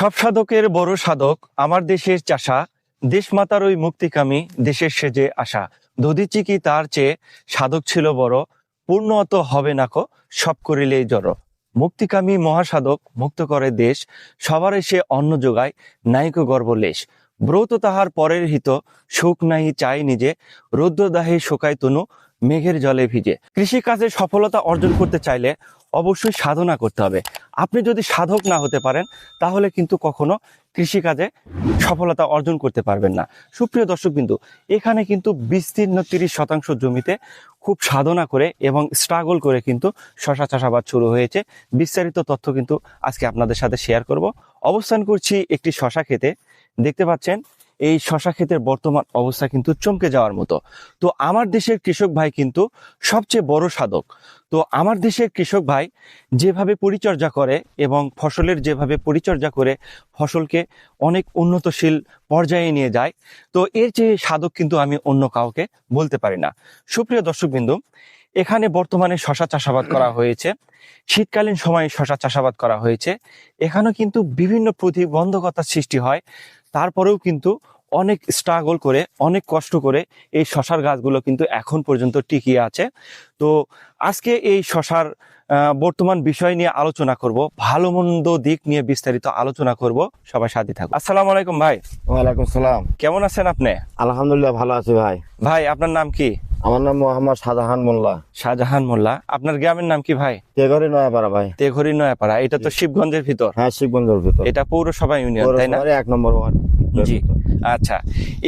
সব সাধকের বড় সাধক আমার দেশের চাষা, দেশমাতার ওই মুক্তিকামী, দেশের সেজে আসা। দধিচি কি তার চেয়ে সাধক ছিল বড়? পূর্ণ অত হবে নাকো সব করিলেই জড়। মুক্তিকামী মহাসাধক মুক্ত করে দেশ, সবার এসে অন্ন যোগায়, নাইক গর্বলেশ ব্রত তাহার পরের হিত, সুখ নাই চাই নিজে রৌদ্রদাহে শোকায় তনু, মেঘের জলে ভিজে। কৃষিকাজে সফলতা অর্জন করতে চাইলে অবশ্যই সাধনা করতে হবে। আপনি যদি সাধক না হতে পারেন, তাহলে কিন্তু কখনো কৃষিকাজে সফলতা অর্জন করতে পারবেন না। সুপ্রিয় দর্শক বিন্দু, এখানে কিন্তু বিস্তীর্ণ তিরিশ শতাংশ জমিতে খুব সাধনা করে এবং স্ট্রাগল করে কিন্তু শশা চাষাবাদ শুরু হয়েছে। বিস্তারিত তথ্য কিন্তু আজকে আপনাদের সাথে শেয়ার করব। অবস্থান করছি একটি শশা খেতে দেখতে পাচ্ছেন এই শশা ক্ষেতের বর্তমান অবস্থা কিন্তু চমকে যাওয়ার মতো। তো আমার দেশের কৃষক ভাই কিন্তু সবচেয়ে বড় সাধক। তো আমার দেশের কৃষক ভাই যেভাবে পরিচর্যা করে এবং ফসলের যেভাবে পরিচর্যা করে ফসলকে অনেক উন্নতশীল পর্যায়ে নিয়ে যায়, তো এর চেয়ে সাধক কিন্তু আমি অন্য কাউকে বলতে পারি না। সুপ্রিয় দর্শকবিন্দু, এখানে বর্তমানে শশা চাষাবাদ করা হয়েছে, শীতকালীন সময়ে শশা চাষাবাদ করা হয়েছে। এখানেও কিন্তু বিভিন্ন প্রতিবন্ধকতার সৃষ্টি হয় তারপরেও কিন্তু অনেক স্ট্রাগল করে, অনেক কষ্ট করে এই শশার গাছগুলো কিন্তু এখন পর্যন্ত টিকিয়ে আছে। তো আজকে এই শশার বর্তমান বিষয় নিয়ে আলোচনা করব ভালো মন্দ দিক নিয়ে বিস্তারিত আলোচনা করব। সবাই সাথে থাকব আসসালামু আলাইকুম ভাই। ওয়ালাইকুম সালাম। কেমন আছেন আপনি? আলহামদুলিল্লাহ ভালো আছি ভাই। ভাই আপনার নাম কি? আমার নাম মোহাম্মদ শাহজাহান মোল্লা। শাহজাহান মোল্লা। আপনার গ্রামের নাম কি ভাই? তেগরি নয়াপাড়া ভাই। তেঘরি নয়াপাড়া। এটা তো শিবগঞ্জের ভিতর। হ্যাঁ শিবগঞ্জের ভিতর। এটা পৌরসভা ইউনিয়ন তাই না? এক নম্বর ওয়ার্ড। জি আচ্ছা।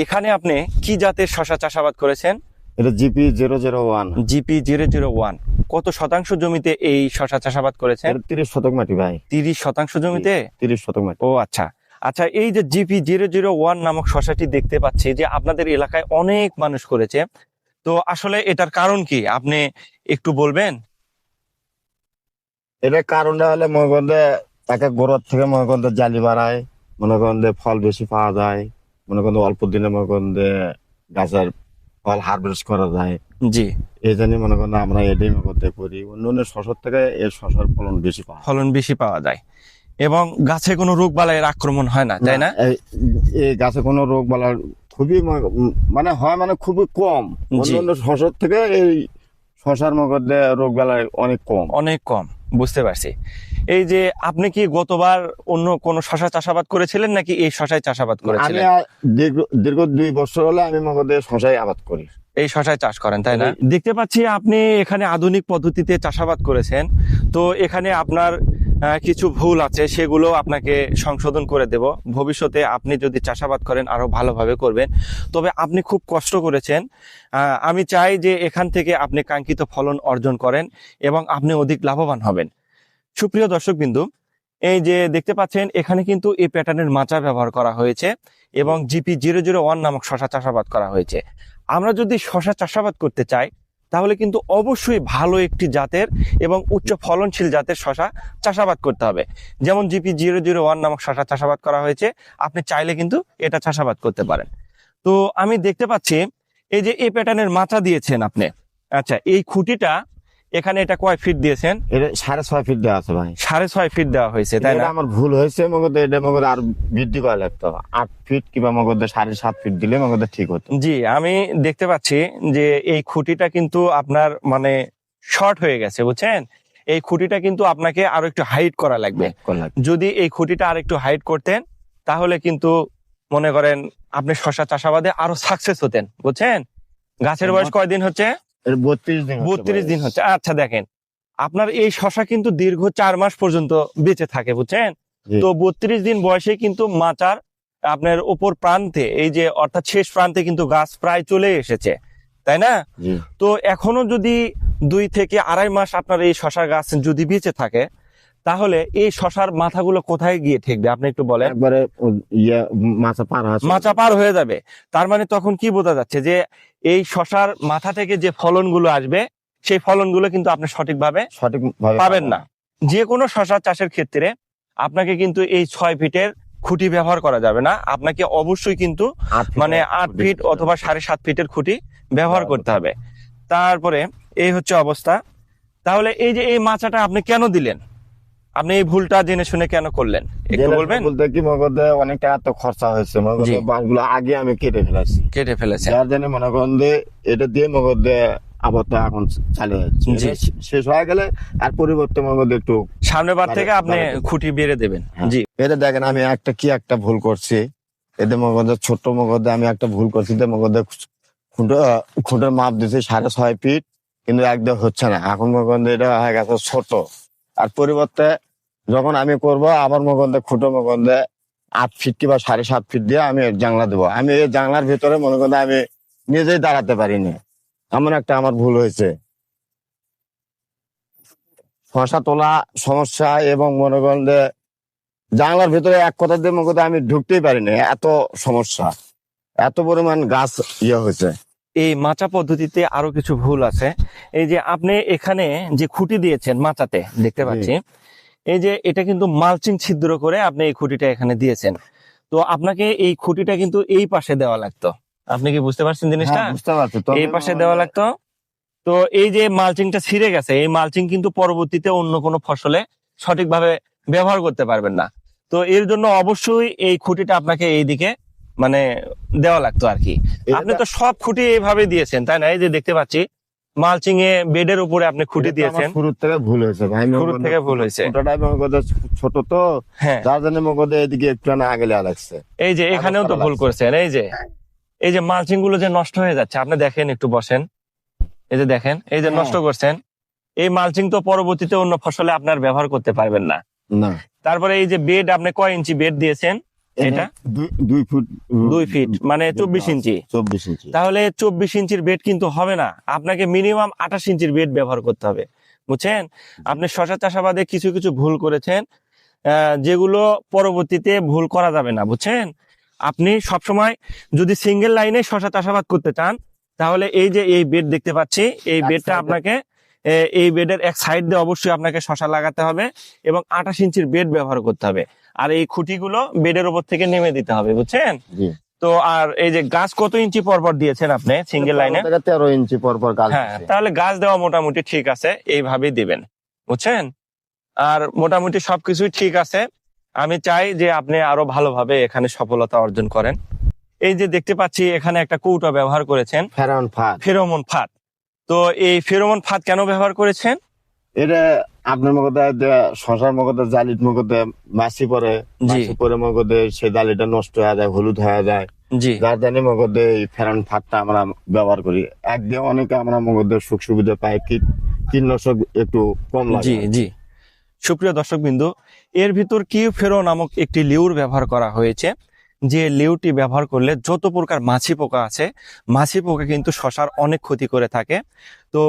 এখানে আপনি কি জাতের শশা চাষাবাদ করেছেন? এটা GP zero zero one. GP zero zero one. কত শতাংশ জমিতে এই শশা চাষাবাদ করেছেন? তিরিশ শতক মাটি ভাই। তিরিশ শতাংশ জমিতে? তিরিশ শতক মাটি। ও আচ্ছা। আচ্ছা এই যে জিপি জিরো জিরো ওয়ান নামক শশাটি দেখতে পাচ্ছি যে আপনাদের এলাকায় অনেক মানুষ করেছে। তো আসলে এটার কারণ কি? আপনি একটু বলবেন? এটা কারণটা হলে মনে করেন এক গোড়ার থেকে মনে করেন জালি বাড়ায় মনে করেন ফল বেশি পাওয়া যায় মনে করেন অল্প দিনে মনে করেন গাছের ফল হারভেস্ট করা যায়। জি। এই জন্য মনে করেন আমরা মনে করতে করি অন্য অন্য শশার থেকে এর শশার ফলন বেশি পাওয়া ফলন বেশি পাওয়া যায়। এবং গাছে কোনো রোগ বালাইয়ের আক্রমণ হয় না তাই না এই গাছে কোনো রোগ বালার খুবই মানে হয় মানে খুবই কম। অন্য শশার থেকে এই শশার মধ্যে রোগ বালাই অনেক কম। অনেক কম বুঝতে পারছি। এই যে আপনি কি গতবার অন্য কোন শশা চাষাবাদ করেছিলেন নাকি এই শশায় চাষাবাদ আমি করেছিলেন? আর দীর্ঘ দীর্ঘ দুই বছর হলে আমি মধ্যে শশাই আবাদ করি। এই শশায় চাষ করেন, তাই না? দেখতে পাচ্ছি আপনি এখানে আধুনিক পদ্ধতিতে চাষাবাদ করেছেন। তো এখানে আপনার কিছু ভুল আছে, সেগুলো আপনাকে সংশোধন করে দেব। ভবিষ্যতে আপনি যদি চাষাবাদ করেন, আরও ভালোভাবে করবেন। তবে আপনি খুব কষ্ট করেছেন। আমি চাই যে এখান থেকে আপনি কাঙ্ক্ষিত ফলন অর্জন করেন এবং আপনি অধিক লাভবান হবেন। সুপ্রিয় দর্শক বিন্দু এই যে দেখতে পাচ্ছেন, এখানে কিন্তু এই প্যাটার্নের মাচা ব্যবহার করা হয়েছে এবং জিপি জিরো জিরো ওয়ান নামক শশা চাষাবাদ করা হয়েছে। আমরা যদি শশা চাষাবাদ করতে চাই, তাহলে কিন্তু অবশ্যই ভালো একটি জাতের এবং উচ্চ ফলনশীল জাতের শশা চাষাবাদ করতে হবে। যেমন জিপি জিরো জিরো ওয়ান নামক শশা চাষাবাদ করা হয়েছে, আপনি চাইলে কিন্তু এটা চাষাবাদ করতে পারেন। তো আমি দেখতে পাচ্ছি, এই যে এই প্যাটার্নের মাথা দিয়েছেন আপনি। আচ্ছা এই খুঁটিটা এখানে এটা কয় ফিট দিয়েছেন? এটা সাড়ে ছয় ফিট দেওয়া আছে ভাই। সাড়ে ছয় ফিট দেওয়া হয়েছে তাই না? আমার ভুল হয়েছে মগদে এটা মগদে আর বৃদ্ধি করা লাগতো। আট ফিট কিংবা মগদে সাড়ে সাত ফিট দিলে মগদে ঠিক হতো। জি আমি দেখতে পাচ্ছি যে এই খুঁটিটা কিন্তু আপনার মানে শর্ট হয়ে গেছে বুঝছেন? এই খুঁটিটা কিন্তু আপনাকে আরও একটু হাইট করা লাগবে। যদি এই খুঁটিটা আর একটু হাইট করতেন তাহলে কিন্তু মনে করেন আপনি শশা চাষাবাদে আরও সাকসেস হতেন বুঝছেন? গাছের বয়স কয়দিন হচ্ছে? বত্রিশ দিন হচ্ছে আচ্ছা দেখেন আপনার এই শশা কিন্তু দীর্ঘ চার মাস পর্যন্ত বেঁচে থাকে বুঝছেন? তো বত্রিশ দিন বয়সে কিন্তু মাচার আপনার ওপর প্রান্তে এই যে অর্থাৎ শেষ প্রান্তে কিন্তু গাছ প্রায় চলে এসেছে তাই না? তো এখনও যদি দুই থেকে আড়াই মাস আপনার এই শশার গাছ যদি বেঁচে থাকে তাহলে এই শশার মাথাগুলো কোথায় গিয়ে ঠেকবে? আপনি একটু বলেন। একবারে ইয়ে মাছা পার মাচা পার হয়ে যাবে। তার মানে তখন কি বোঝা যাচ্ছে যে এই শশার মাথা থেকে যে ফলনগুলো আসবে সেই ফলনগুলো কিন্তু আপনি সঠিকভাবে সঠিক ভাবে পাবেন না। যে কোনো শশা চাষের ক্ষেত্রে আপনাকে কিন্তু এই ছয় ফিটের খুঁটি ব্যবহার করা যাবে না। আপনাকে অবশ্যই কিন্তু মানে আট ফিট অথবা সাড়ে সাত ফিটের খুঁটি ব্যবহার করতে হবে। তারপরে এই হচ্ছে অবস্থা। তাহলে এই যে এই মাচাটা আপনি কেন দিলেন? আপনি এই ভুলটা জেনে শুনে কেন করলেন? একটু বলবেন? বলতে কি করতে অনেক টাকা তো খরচা হয়েছে। করতে বাঁশগুলো আগে আমি কেটে ফেলেছি। কেটে ফেলেছেন। যার জন্য মনে করেন যে এটা দিয়ে করতে আবার এখন চালু। এটা শেষ হয়ে গেলে আর পরিবর্তে করতে একটু সামনের বার থেকে আপনি খুঁটি বেড়ে দেবেন। হ্যাঁ। জি। এটা দেখেন আমি একটা কি একটা ভুল করছি। এতে মগজে ছোট্ট মগজে আমি একটা ভুল করছি যে মগজে খুঁটো খুঁটোর মাপ দিয়েছি সাড়ে ছয় ফিট কিন্তু একদম হচ্ছে না। এখন মগজে এটা হয়ে গেছে ছোট। আর পরিবর্তে যখন আমি করব আবার মগজে খুঁটো মগজে আট ফিট কিংবা সাড়ে সাত ফিট দিয়ে আমি জানলা দেবো। আমি এই জানলার ভিতরে মনে করেন আমি নিজেই দাঁড়াতে পারিনি। এমন একটা আমার ভুল হয়েছে। শশা তোলা সমস্যা এবং মনে করেন যে জানলার ভিতরে এক কথা দিয়ে মনে আমি ঢুকতেই পারিনি। এত সমস্যা। এত পরিমাণ গাছ ইয়ে হয়েছে। এই মাচা পদ্ধতিতে আরও কিছু ভুল আছে। এই যে আপনি এখানে যে খুঁটি দিয়েছেন মাচাতে দেখতে পাচ্ছি। এই যে এটা কিন্তু মালচিং ছিদ্র করে আপনি এই খুঁটিটা এখানে দিয়েছেন। তো আপনাকে এই খুঁটিটা কিন্তু এই পাশে দেওয়া লাগতো। আপনি কি বুঝতে পারছেন জিনিসটা? হ্যাঁ, বুঝতে পারছি। এই পাশে দেওয়া লাগতো। তো এই যে মালচিংটা ছিঁড়ে গেছে এই মালচিং কিন্তু পরবর্তীতে অন্য কোনো ফসলে সঠিকভাবে ব্যবহার করতে পারবেন না। তো এর জন্য অবশ্যই এই খুঁটিটা আপনাকে এইদিকে মানে দেওয়া লাগতো আর কি। আপনি তো সব খুঁটি এইভাবে দিয়েছেন তাই না? এই যে দেখতে পাচ্ছি মালচিং এ বেডের উপরে আপনি খুঁটি দিয়েছেন। শুরুর থেকে ভুল হয়েছে ভাই মনে শুরু থেকে ভুল হয়েছে। ছোট তো হ্যাঁ। যার জন্য এদিকে একটু না আগে লাগছে। এই যে এখানেও তো ভুল। করেছেন এই যে। এই যে মালচিংগুলো যে নষ্ট হয়ে যাচ্ছে আপনি দেখেন একটু বসেন। এই যে দেখেন এই যে হ্যাঁ। নষ্ট করছেন। এই মালচিং তো পরবর্তীতে অন্য ফসলে আপনার ব্যবহার করতে পারবেন না। না। তারপরে এই যে বেড আপনি কয় ইঞ্চি বেড দিয়েছেন? এটা? দুই- দুই ফুট দুই ফিট মানে চব্বিশ ইঞ্চি। চব্বিশ ইঞ্চি। তাহলে চব্বিশ ইঞ্চির বেড কিন্তু হবে না। আপনাকে মিনিমাম আঠাশ ইঞ্চির বেড ব্যবহার করতে হবে। বুঝছেন? আপনি শশা চাষাবাদে কিছু কিছু ভুল করেছেন আহ, যেগুলো পরবর্তীতে ভুল করা যাবে না বুঝছেন? আপনি সবসময় যদি সিঙ্গেল লাইনে শশা চাষাবাদ করতে চান তাহলে এই যে এই বেড দেখতে পাচ্ছি এই বেডটা আপনাকে এই বেডের এক সাইড দিয়ে অবশ্যই আপনাকে শশা লাগাতে হবে এবং আঠাশ ইঞ্চির বেড ব্যবহার করতে হবে। আর এই খুঁটিগুলো বেডের উপর থেকে নেমে দিতে হবে বুঝছেন? তো আর এই যে গাছ কত ইঞ্চি পর পর দিয়েছেন আপনি সিঙ্গেল লাইনে? তেরো ইঞ্চি পর পর গাছ হ্যাঁ তাহলে গাছ দেওয়া মোটামুটি ঠিক আছে এইভাবেই দিবেন বুঝছেন? আর মোটামুটি সবকিছুই ঠিক আছে। আমি চাই যে আপনি আরও ভালোভাবে এখানে সফলতা অর্জন করেন। এই যে দেখতে পাচ্ছি এখানে একটা কৌটা ব্যবহার করেছেন। ফেরাউন ফাঁদ। ফেরোমন ফাঁদ। তো এই ফেরোমন ফাঁদ কেন ব্যবহার করেছেন? এটা আপনার মগদে শশার মগদে জালির মগদে মাছি পরে মাছি পরে মগদে সেই জালিটা নষ্ট হয়ে যায় হলুদ হয়ে যায়। জি। মগদে এই ফেরান ফাটটা আমরা ব্যবহার করি। একদিন অনেকে আমরা মগদে সুখ সুবিধা পাই কীটনাশক একটু কম লাগে। জি জি। সুপ্রিয় দর্শক বিন্দু এর ভিতর কিউ ফেরো নামক একটি লিউর ব্যবহার করা হয়েছে। যে লিউটি ব্যবহার করলে যত প্রকার মাছি পোকা আছে মাছি পোকা কিন্তু শশার অনেক ক্ষতি করে থাকে। তো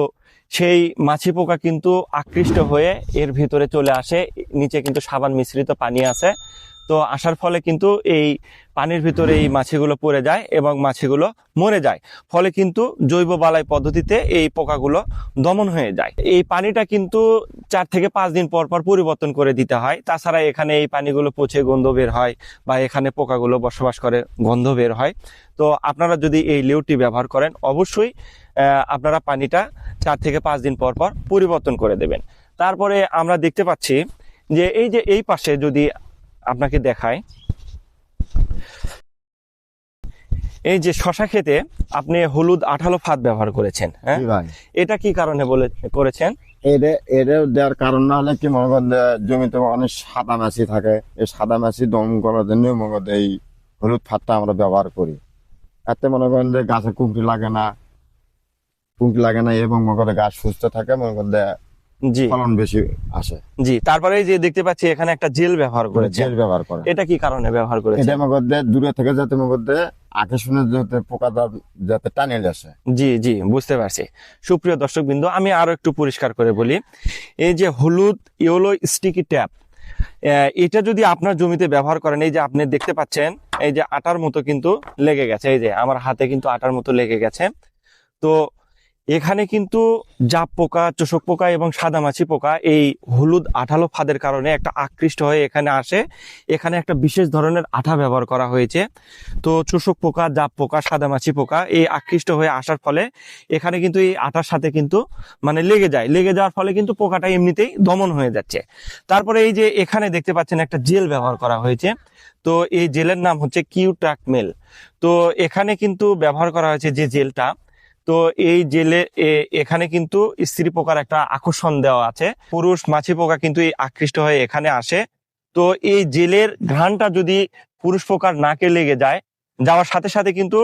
সেই মাছি পোকা কিন্তু আকৃষ্ট হয়ে এর ভিতরে চলে আসে। নিচে কিন্তু সাবান মিশ্রিত পানি আছে। তো আসার ফলে কিন্তু এই পানির ভিতরে এই মাছিগুলো পড়ে যায় এবং মাছিগুলো মরে যায়। ফলে কিন্তু জৈব বালাই পদ্ধতিতে এই পোকাগুলো দমন হয়ে যায়। এই পানিটা কিন্তু চার থেকে পাঁচ দিন পর পর পরিবর্তন করে দিতে হয়। তাছাড়া এখানে এই পানিগুলো পচে গন্ধ বের হয় বা এখানে পোকাগুলো বসবাস করে, গন্ধ বের হয়। তো আপনারা যদি এই লিউটি ব্যবহার করেন, অবশ্যই আপনারা পানিটা চার থেকে পাঁচ দিন পর পর পরিবর্তন করে দেবেন। তারপরে আমরা দেখতে পাচ্ছি যে এই যে এই পাশে যদি আপনাকে দেখায় এই যে শশা খেতে আপনি হলুদ আঠালো ফাঁদ ব্যবহার করেছেন হ্যাঁ? এটা কি কারণে বলে করেছেন? এটা এটা দেওয়ার কারণ না হলে কি মনে করেন জমিতে অনেক সাদা মাছি থাকে এই সাদা মাছি দমন করার জন্য মনে করেন এই হলুদ ফাটটা আমরা ব্যবহার করি। এতে মনে করেন যে গাছে কুমটি লাগে না কুমটি লাগে না এবং মনে করেন গাছ সুস্থ থাকে মনে করেন জি। ফলন বেশি আসে। জি তারপরে এই যে দেখতে পাচ্ছি এখানে একটা জেল ব্যবহার করেছেন জেল ব্যবহার করে। এটা কি কারণে ব্যবহার করেছেন এটা মধ্যে দূরে থেকে যাতে মধ্যে শুনে যাতে পোকা যাতে টানে আসে। জি জি বুঝতে পারছি। সুপ্রিয় দর্শক বিন্দু আমি আরও একটু পরিষ্কার করে বলি। এই যে হলুদ ইয়েলো স্টিকি ট্যাপ এটা যদি আপনার জমিতে ব্যবহার করেন এই যে আপনি দেখতে পাচ্ছেন এই যে আটার মতো কিন্তু লেগে গেছে। এই যে আমার হাতে কিন্তু আটার মতো লেগে গেছে। তো এখানে কিন্তু জাপ পোকা, চোষক পোকা এবং সাদামাছি পোকা এই হলুদ আঠালো ফাঁদের কারণে একটা আকৃষ্ট হয়ে এখানে আসে। এখানে একটা বিশেষ ধরনের আঠা ব্যবহার করা হয়েছে। তো চোষক পোকা, জাপ পোকা, সাদামাছি পোকা এই আকৃষ্ট হয়ে আসার ফলে এখানে কিন্তু এই আঠার সাথে কিন্তু মানে লেগে যায়। লেগে যাওয়ার ফলে কিন্তু পোকাটা এমনিতেই দমন হয়ে যাচ্ছে। তারপরে এই যে এখানে দেখতে পাচ্ছেন একটা জেল ব্যবহার করা হয়েছে। তো এই জেলের নাম হচ্ছে কিউটাক মেল তো এখানে কিন্তু ব্যবহার করা হয়েছে যে জেলটা। তো এই জেলে এখানে কিন্তু স্ত্রী পোকার একটা আকর্ষণ দেওয়া আছে। পুরুষ মাছি পোকা কিন্তু আকৃষ্ট হয়ে এখানে আসে। তো এই জেলের ঘ্রাণটা যদি পুরুষ পোকার নাকে লেগে যায়, যাওয়ার সাথে সাথে কিন্তু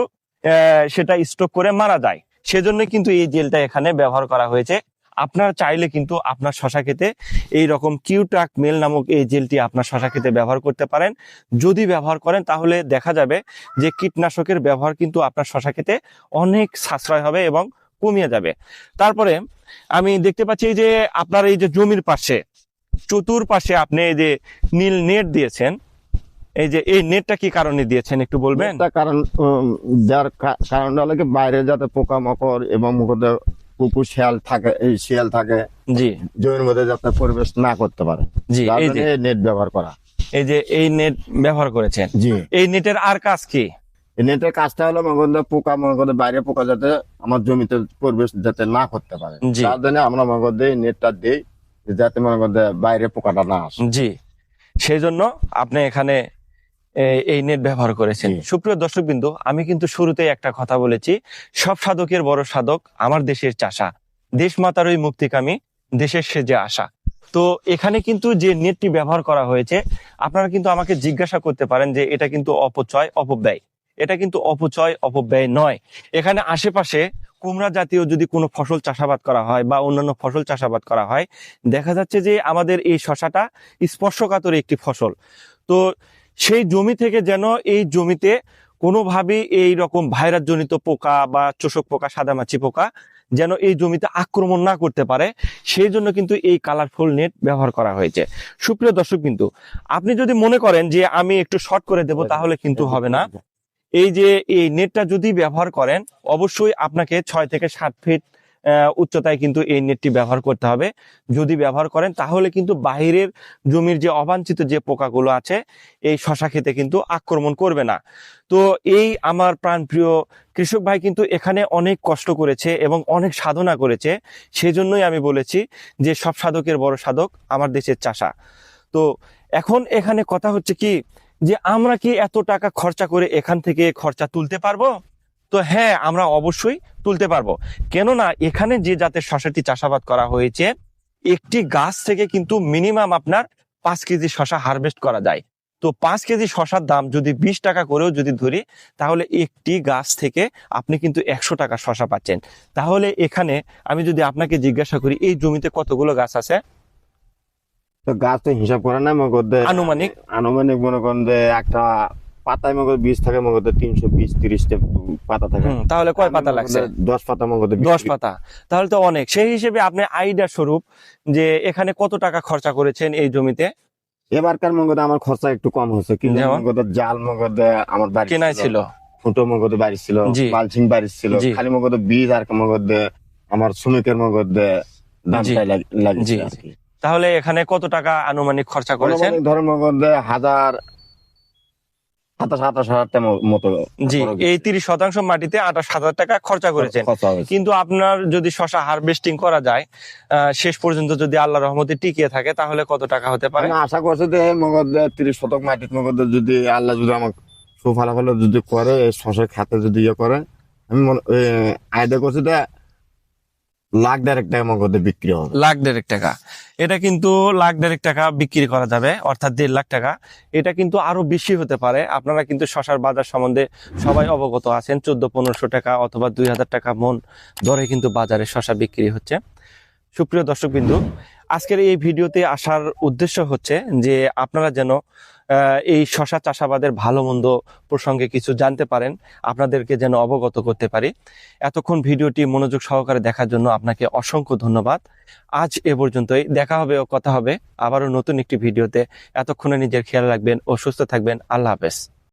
সেটা স্টক করে মারা যায়। সেজন্য কিন্তু এই জেলটা এখানে ব্যবহার করা হয়েছে। আপনার চাইলে কিন্তু আপনার শশা খেতে এই রকম কিউটাক মেল নামক এই জেলটি আপনার শশা খেতে ব্যবহার করতে পারেন। যদি ব্যবহার করেন, তাহলে দেখা যাবে যে কীটনাশকের ব্যবহার কিন্তু আপনার শশা খেতে অনেক সাশ্রয় হবে এবং কমিয়ে যাবে। তারপরে আমি দেখতে পাচ্ছি যে আপনার এই যে জমির পাশে, চতুর পাশে আপনি এই যে নীল নেট দিয়েছেন। এই যে এই নেটটা কি কারণে দিয়েছেন একটু বলবেন? কারণ যার কারণটা হলো কি বাইরে যাতে পোকামাকড় এবং কুকুর শিয়াল থাকে এই শিয়াল থাকে জি। জমির মধ্যে যাতে প্রবেশ না করতে পারে। জি এই যে নেট ব্যবহার করা। এই যে এই নেট ব্যবহার করেছেন। জি। এই নেটের আর কাজ কি? নেটের কাজটা হলো মগদের পোকা মগদের বাইরে পোকা যাতে আমার জমিতে পরিবেশ যাতে না করতে পারে। তার জন্য আমরা মগদের এই নেটটা দিই যাতে মগদের বাইরে পোকাটা না আসে। জি। সেই জন্য আপনি এখানে এই নেট ব্যবহার করেছেন। সুপ্রিয় দর্শক বিন্দু আমি কিন্তু শুরুতেই একটা কথা বলেছি। সব সাধকের বড় সাধক আমার দেশের চাষা। দেশ মাতার ওই মুক্তিকামী দেশের সেজে আসা। তো এখানে কিন্তু যে নেটটি ব্যবহার করা হয়েছে আপনারা কিন্তু আমাকে জিজ্ঞাসা করতে পারেন যে এটা কিন্তু অপচয় অপব্যয়। এটা কিন্তু অপচয় অপব্যয় নয়। এখানে আশেপাশে কুমড়া জাতীয় যদি কোনো ফসল চাষাবাদ করা হয় বা অন্যান্য ফসল চাষাবাদ করা হয় দেখা যাচ্ছে যে আমাদের এই শশাটা স্পর্শকাতর একটি ফসল। তো সেই জমি থেকে যেন এই জমিতে কোনোভাবেই এই রকম ভাইরাস জনিত পোকা বা চোষক পোকা, সাদামাছি পোকা যেন এই জমিতে আক্রমণ না করতে পারে। সেই জন্য কিন্তু এই কালারফুল নেট ব্যবহার করা হয়েছে। সুপ্রিয় দর্শক কিন্তু আপনি যদি মনে করেন যে আমি একটু শর্ট করে দেব, তাহলে কিন্তু হবে না। এই যে এই নেটটা যদি ব্যবহার করেন, অবশ্যই আপনাকে ছয় থেকে সাত ফিট উচ্চতায় কিন্তু এই নেটটি ব্যবহার করতে হবে। যদি ব্যবহার করেন, তাহলে কিন্তু বাইরের জমির যে অবাঞ্ছিত যে পোকাগুলো আছে, এই শশা খেতে কিন্তু আক্রমণ করবে না। তো এই আমার প্রাণপ্রিয় কৃষক ভাই কিন্তু এখানে অনেক কষ্ট করেছে এবং অনেক সাধনা করেছে। সেজন্যই আমি বলেছি যে সব সাধকের বড় সাধক আমার দেশের চাষা। তো এখন এখানে কথা হচ্ছে কি, যে আমরা কি এত টাকা খরচা করে এখান থেকে খরচা তুলতে পারব? তো হ্যাঁ আমরা অবশ্যই তুলতে পারব। কেননা এখানে যে জাতের শশাটি চাষাবাদ করা হয়েছে একটি গাছ থেকে কিন্তু মিনিমাম আপনার পাঁচ কেজি শশা হারভেস্ট করা যায়। তো পাঁচ কেজি শশার দাম যদি বিশ টাকা করেও যদি ধরি তাহলে একটি গাছ থেকে আপনি কিন্তু একশো টাকা শশা পাচ্ছেন। তাহলে এখানে আমি যদি আপনাকে জিজ্ঞাসা করি এই জমিতে কতগুলো গাছ আছে? তো গাছ তো হিসাব করে না আনুমানিক। আনুমানিক মনে করেন যে একটা পাতায় মগজ বীজ থাকে মগদের তিনশো বিশ তিরিশটা পাতা থাকে। তাহলে কয় পাতা লাগছে? দশ পাতা মগদের দশ পাতা। তাহলে তো অনেক। সেই হিসেবে আপনি আইডিয়া স্বরূপ যে এখানে কত টাকা খরচা করেছেন এই জমিতে? এবারকার মগদে আমার খরচা একটু কম হচ্ছে কিন্তু? জাল মগদে আমার বাড়ি কেনাই ছিল? ফুটো মগদে বাড়ি ছিল জি। বাড়ি ছিল খালি মগদে বীজ আর মগদে আমার শ্রমিকের মগদে দামটাই লাগ- জি, লাগিয়েছে আর কি। তাহলে এখানে কত টাকা আনুমানিক খরচা করেছেন? ধরেন মগদে হাজার সাতাশ আঠাশ হাজার মতো জি এই তিরিশ শতাংশ মাটিতে আঠাশ হাজার টাকা খরচা করেছেন কিন্তু আপনার যদি শশা হারভেস্টিং করা যায় শেষ পর্যন্ত যদি আল্লাহ রহমতে টিকিয়ে থাকে তাহলে কত টাকা হতে পারে? আশা করছি যে মগদে তিরিশ শতক মাটির মগদে যদি আল্লাহ যদি আমার সুফলাফল যদি করে শশার খাতে যদি ইয়ে করে আমি মনে আইডিয়া করছি যে লাখ দেড়েক টাকা মগদে বিক্রি হবে। লাখ দেড়েক টাকা। এটা কিন্তু লাখ দেড়েক টাকা বিক্রি করা যাবে, অর্থাৎ দেড় লাখ টাকা। এটা কিন্তু আরও বেশি হতে পারে। আপনারা কিন্তু শশার বাজার সম্বন্ধে সবাই অবগত আছেন, চোদ্দ পনেরোশো টাকা অথবা দুই হাজার টাকা মন ধরে কিন্তু বাজারে শশা বিক্রি হচ্ছে। সুপ্রিয় দর্শক বিন্দু আজকের এই ভিডিওতে আসার উদ্দেশ্য হচ্ছে যে আপনারা যেন এই শশা চাষাবাদের ভালো মন্দ প্রসঙ্গে কিছু জানতে পারেন, আপনাদেরকে যেন অবগত করতে পারি। এতক্ষণ ভিডিওটি মনোযোগ সহকারে দেখার জন্য আপনাকে অসংখ্য ধন্যবাদ। আজ এ পর্যন্তই, দেখা হবে ও কথা হবে আবারও নতুন একটি ভিডিওতে। এতক্ষণে নিজের খেয়াল রাখবেন ও সুস্থ থাকবেন। আল্লাহ হাফেজ।